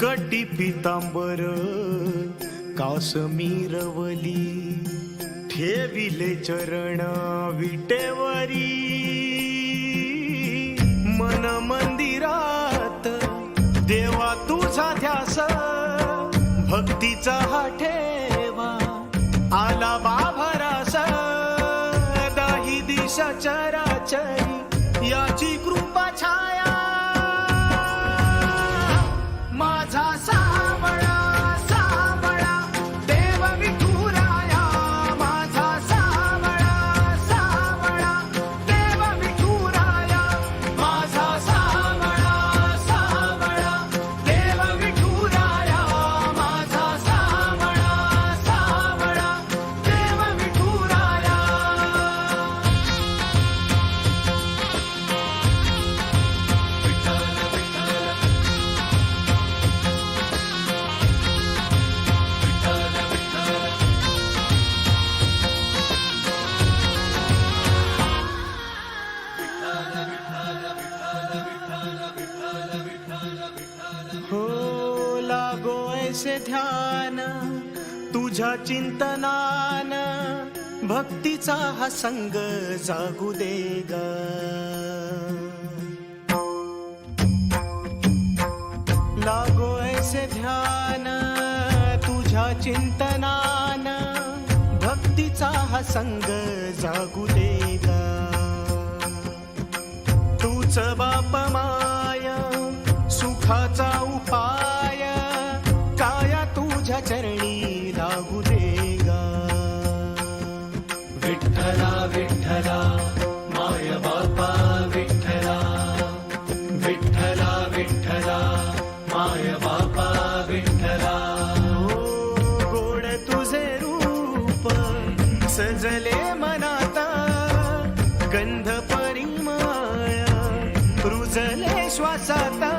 कटी पितांबर कासमीरवली ठेविले चरण विटेवरी. मन मंदिरात देवा तुझा ध्यास भक्तीचा हा ठेवा आला बाभरास दाही दिशा चराचरी याची कृपा छाया लागो ध्यान तुझ्या चिंतनान भक्तीचा हा संग जागू दे ग. लागो ऐसे ध्यान तुझ्या चिंतनान भक्तीचा हा संग जागू दे ग. तूच बा तुझ्या चरणी लागू देगा. विठ्ठला विठ्ठला माय बापा विठ्ठला. विठ्ठला विठ्ठला माय बापा विठ्ठला. हो, गोड तुझे रूप सजले मनाता. गंध परिमाया रुजले श्वासाता.